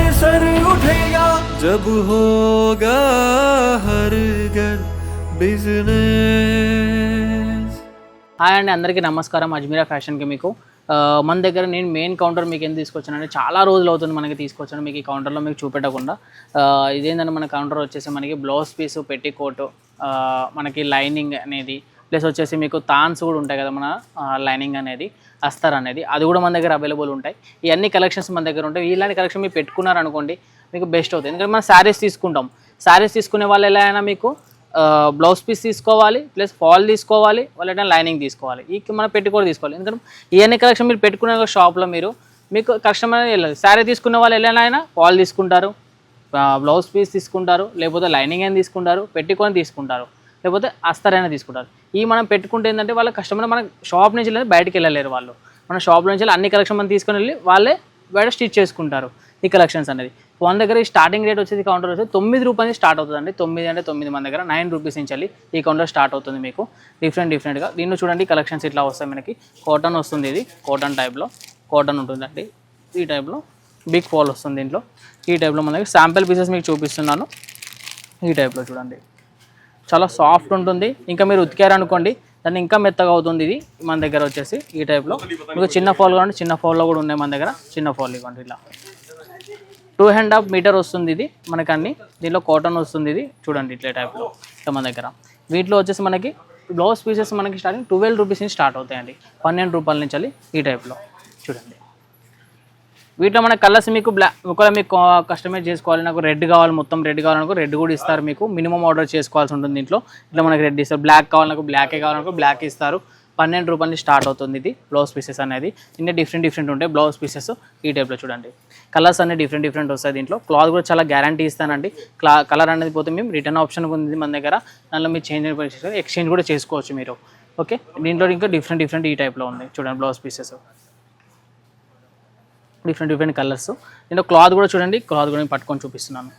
से सर उठेगा जब होगा हर घर बिजनेस హాయ్ అండి అందరికీ నమస్కారం అజ్మీరా ఫ్యాషన్కి మీకు ఆ, మన దగ్గర నేను మెయిన్ కౌంటర్ మీకు ఏం తీసుకొచ్చానంటే చాలా రోజులు అవుతుంది మనకి తీసుకొచ్చాను మీకు ఈ కౌంటర్లో మీకు చూపెట్టకుండా ఆ, ఇదేంటంటే మన కౌంటర్ వచ్చేసి మనకి బ్లౌజ్ పీస్ పెట్టి కోట్ మనకి లైనింగ్ అనేది ప్లస్ వచ్చేసి మీకు తాన్స్ కూడా ఉంటాయి కదా మన లైనింగ్ అనేది అస్తర్ అనేది అది కూడా మన దగ్గర అవైలబుల్ ఉంటాయి. ఇవన్నీ కలెక్షన్స్ మన దగ్గర ఉంటాయి. ఇలాంటి కలెక్షన్ మీరు పెట్టుకున్నారనుకోండి మీకు బెస్ట్ అవుతుంది ఎందుకంటే మనం శారీస్ తీసుకుంటాం. శారీస్ తీసుకునే వాళ్ళు ఎలా అయినా మీకు బ్లౌజ్ పీస్ తీసుకోవాలి ప్లస్ ఫాల్ తీసుకోవాలి వాళ్ళ లైనింగ్ తీసుకోవాలి. ఈ మనం పెట్టుకోవడం తీసుకోవాలి. ఎందుకంటే ఇవన్నీ కలెక్షన్ మీరు పెట్టుకునే షాప్లో మీరు మీకు కస్టమర్ వెళ్ళదు శారీ తీసుకునే వాళ్ళు ఎలా ఫాల్ తీసుకుంటారు బ్లౌజ్ పీస్ తీసుకుంటారు లేకపోతే లైనింగ్ అయినా తీసుకుంటారు పెట్టుకొని తీసుకుంటారు లేకపోతే అస్తర్ అయినా తీసుకుంటారు. ఈ మనం పెట్టుకుంటే ఏంటంటే వాళ్ళ కస్టమర్ మన షాప్ నుంచి వెళ్ళి బయటకు వెళ్ళలేరు వాళ్ళు. మన షాప్ నుంచి వెళ్ళి అన్ని కలెక్షన్ మనం తీసుకొని వెళ్ళి వాళ్ళే బయట స్టిచ్ చేసుకుంటారు ఈ కలెక్షన్స్ అనేది. వన్ దగ్గర ఈ స్టార్టింగ్ రేట్ వచ్చేసి కౌంటర్ వచ్చేది తొమ్మిది రూపాయలు స్టార్ట్ అవుతుందండి. తొమ్మిది అంటే తొమ్మిది మన దగ్గర నైన్ రూపీస్ నుంచి వెళ్ళి ఈ కౌంటర్ స్టార్ట్ అవుతుంది మీకు. డిఫరెంట్ డిఫరెంట్గా దీన్ని చూడండి కలెక్షన్స్ ఇట్లా వస్తాయి మనకి. కాటన్ వస్తుంది ఇది కాటన్ టైప్లో కాటన్ ఉంటుందండి. ఈ టైప్లో బిగ్ ఫాల్ వస్తుంది దీంట్లో. ఈ టైప్లో మన దగ్గర శాంపిల్ పీసెస్ మీకు చూపిస్తున్నాను. ఈ టైప్లో చూడండి. చాలా సాఫ్ట్ ఉంటుంది. ఇంకా మీరు ఉతికారనుకోండి దాన్ని ఇంకా మెత్తగా అవుతుంది ఇది. మన దగ్గర వచ్చేసి ఈ టైప్లో మీకు చిన్న ఫాల్ కావాలంటే చిన్న ఫోల్లో కూడా ఉన్నాయి మన దగ్గర. చిన్న ఫాల్ ఇవ్వండి ఇలా. టూ అండ్ హాఫ్ మీటర్ వస్తుంది ఇది మనకు అన్ని దీనిలో కాటన్ వస్తుంది ఇది. చూడండి ఇట్లా టైప్లో ఇట్లా మన దగ్గర. వీటిలో వచ్చేసి మనకి బ్లౌజ్ పీసెస్ మనకి స్టార్టింగ్ ట్వెల్వ్ రూపీస్ నుంచి స్టార్ట్ అవుతాయండి. పన్నెండు రూపాయల నుంచి వెళ్ళి ఈ టైప్లో చూడండి. వీటిలో మన కలర్స్ మీకు బ్లాక్ ఒకవేళ మీకు కస్టమైజ్ చేసుకోవాలి నాకు రెడ్ కావాలి మొత్తం రెడ్ కావాలనుకో రెడ్ కూడా ఇస్తారు మీకు. మినిమం ఆర్డర్ చేసుకోవాల్సి ఉంటుంది దీంట్లో. ఇట్లా మనకి రెడ్ ఇస్తారు. బ్లాక్ కావాలనుకో బ్లాకే కావాలనుకో బ్లాక్ ఇస్తారు. పన్నెండు రూపాయలు స్టార్ట్ అవుతుంది ఇది బ్లౌజ్ పీసెస్ అనేది. ఇంకా డిఫరెంట్ డిఫరెంట్ ఉంటాయి బ్లౌజ్ పీసెస్ ఈ టైప్లో చూడండి. కలర్స్ అన్ని డిఫరెంట్ డిఫరెంట్ వస్తాయి దీంట్లో. క్లాత్ కూడా చాలా గ్యారంటీ ఇస్తానండి. క్లా కలర్ అనేది పోతే మేము రిటర్న్ ఆప్షన్ ఉంది మన దగ్గర. దానిలో మీరు చేంజ్ ఎక్స్చేంజ్ కూడా చేసుకోవచ్చు మీరు. ఓకే? దీంట్లో ఇంకా డిఫరెంట్ డిఫరెంట్ ఈ టైప్లో ఉంది. చూడండి blouse pieces. Different different colours నేను క్లాత్ కూడా చూడండి. క్లాత్ కూడా నేను పట్టుకొని చూపిస్తున్నాను.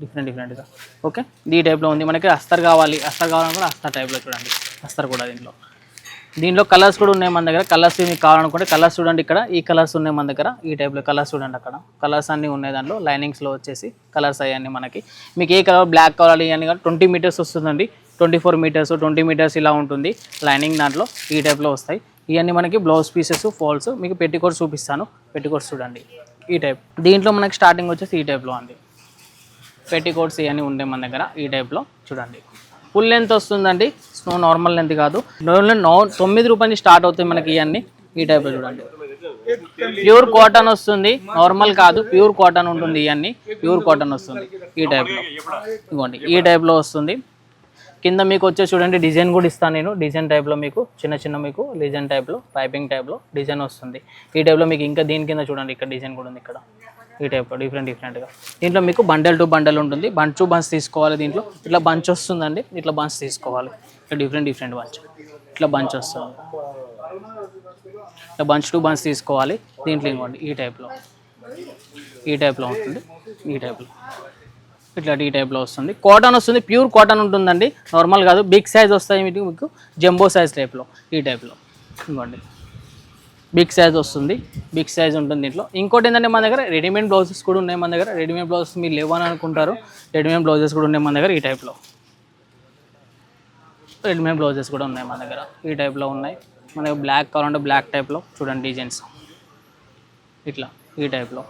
డిఫరెంట్ డిఫరెంట్గా ఓకే ఈ టైప్లో ఉంది. మనకి అస్తర్ కావాలి. అస్తర్ కావాలనుకుంటే అస్తర్ టైప్లో చూడండి. అస్తర్ కూడా దీంట్లో. దీంట్లో కలర్స్ కూడా ఉన్నాయి మన దగ్గర. కలర్స్ మీకు కావాలనుకుంటే కలర్స్ చూడండి ఇక్కడ. ఈ కలర్స్ ఉన్నాయి మన దగ్గర. ఈ టైప్లో కలర్స్ చూడండి అక్కడ. కలర్స్ అన్నీ ఉన్నాయి దాంట్లో. లైనింగ్స్లో వచ్చేసి కలర్స్ అయ్యాన్ని మనకి. మీకు ఏ కలర్ బ్లాక్ కావాలి అని ట్వంటీ మీటర్స్ వస్తుందండి. Twenty four metres twenty metres ఇలా ఉంటుంది. లైనింగ్ దాంట్లో ఈ టైప్లో వస్తాయి. ఇవన్నీ మనకి బ్లౌజ్ పీసెస్ ఫాల్స్ మీకు పెట్టికోట్ చూపిస్తాను. పెట్టికోట్ చూడండి. ఈ టైప్ దీంట్లో మనకి స్టార్టింగ్ వచ్చేసి ఈ టైప్లో ఉంది. పెట్టికోట్స్ ఇవన్నీ ఉంటాయి మన దగ్గర ఈ టైప్లో చూడండి. ఫుల్ లెంత్ వస్తుందండి. స్నో నార్మల్ లెంత్ కాదు. నో తొమ్మిది రూపాయల నుంచి స్టార్ట్ అవుతాయి మనకి ఇవన్నీ ఈ టైప్లో చూడండి. ప్యూర్ కాటన్ వస్తుంది. నార్మల్ కాదు ప్యూర్ కాటన్ ఉంటుంది ఇవన్నీ. ప్యూర్ కాటన్ వస్తుంది ఈ టైప్లో ఇవ్వండి ఈ టైప్లో వస్తుంది. కింద మీకు వచ్చే చూడండి డిజైన్ కూడా ఇస్తాను నేను. డిజైన్ టైప్లో మీకు చిన్న చిన్న మీకు డిజైన్ టైప్లో పైపింగ్ టైప్లో డిజైన్ వస్తుంది. ఈ టైప్లో మీకు ఇంకా దీని కింద చూడండి ఇక్కడ డిజైన్ కూడా ఉంది ఇక్కడ. ఈ టైప్లో డిఫరెంట్ డిఫరెంట్గా దీంట్లో మీకు బండల్ టు బండల్ ఉంటుంది. బంచ్ టు బంచ్ తీసుకోవాలి దీంట్లో. ఇట్లా బంచ్ వస్తుందండి. ఇట్లా బంచ్ తీసుకోవాలి. ఇట్లా డిఫరెంట్ డిఫరెంట్ బంచ్ ఇట్లా బంచ్ వస్తుంది. ఇట్లా బంచ్ టు బంచ్ తీసుకోవాలి. దీంట్లో ఇవ్వండి ఈ టైప్లో ఈ టైప్లో ఉంటుంది. ఈ టైప్లో ఇట్లా ఈ టైప్లో వస్తుంది. కాటన్ వస్తుంది ప్యూర్ కాటన్ ఉంటుందండి. నార్మల్ కాదు బిగ్ సైజ్ వస్తాయి మీకు మీకు జంబో సైజ్ టైప్లో ఈ టైప్లో ఇవ్వండి బిగ్ సైజ్ వస్తుంది బిగ్ సైజ్ ఉంటుంది దీంట్లో. ఇంకోటి ఏంటంటే మన దగ్గర రెడీమేడ్ బ్లౌజెస్ కూడా ఉన్నాయి మన దగ్గర. రెడీమేడ్ బ్లౌజెస్ మీరు లేవని అనుకుంటారు. రెడీమేడ్ బ్లౌజెస్ కూడా ఉన్నాయి మన దగ్గర ఈ టైప్లో రెడీమేడ్ బ్లౌజెస్ కూడా ఉన్నాయి మన దగ్గర ఈ టైప్లో ఉన్నాయి. మనకి బ్లాక్ కావాలంటే బ్లాక్ టైప్లో చూడండి డిజైన్స్ ఇట్లా ఈ టైప్లో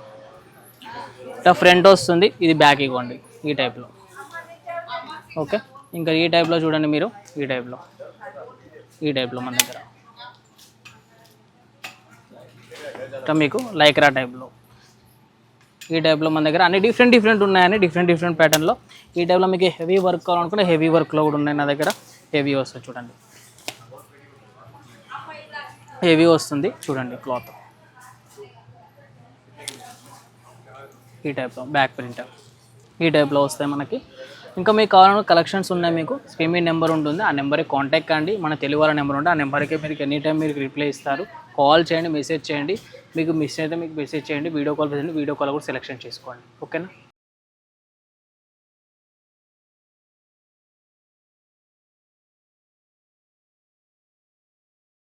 ఇట్లా ఫ్రంట్ వస్తుంది ఇది బ్యాక్ ఇవ్వండి. ఈ టైప్లో ఓకే ఇంకా ఈ టైప్లో చూడండి మీరు. ఈ టైప్లో ఈ టైప్లో మన దగ్గర. ఇంకా మీకు లైక్రా టైప్లో ఈ టైప్లో మన దగ్గర అన్ని డిఫరెంట్ డిఫరెంట్ ఉన్నాయని డిఫరెంట్ డిఫరెంట్ ప్యాటర్న్లో ఈ టైప్లో మీకు హెవీ వర్క్ కావాలనుకుంటే హెవీ వర్క్లో కూడా ఉన్నాయి నా దగ్గర. హెవీ వస్తుంది చూడండి. హెవీ వస్తుంది చూడండి క్లాత్ ఈ టైప్లో బ్యాక్ ప్రింట్ ఈ టైప్లో వస్తాయి మనకి. ఇంకా మీకు కావాలన్నా కలెక్షన్స్ ఉన్నాయి మీకు. స్క్రీన్ మీద నెంబర్ ఉంటుంది. ఆ నెంబర్కి కాంటాక్ట్ కండి మన తెలుగు వాళ్ళ నెంబర్ ఉంటుంది. ఆ నెంబర్కి మీరు ఎనీ టైం మీరు రిప్లై ఇస్తారు. కాల్ చేయండి మెసేజ్ చేయండి. మీకు మిస్ అయితే మీకు మెసేజ్ చేయండి. వీడియో కాల్ చేయండి వీడియో కాల్ కూడా సెలెక్షన్ చేసుకోండి. ఓకేనా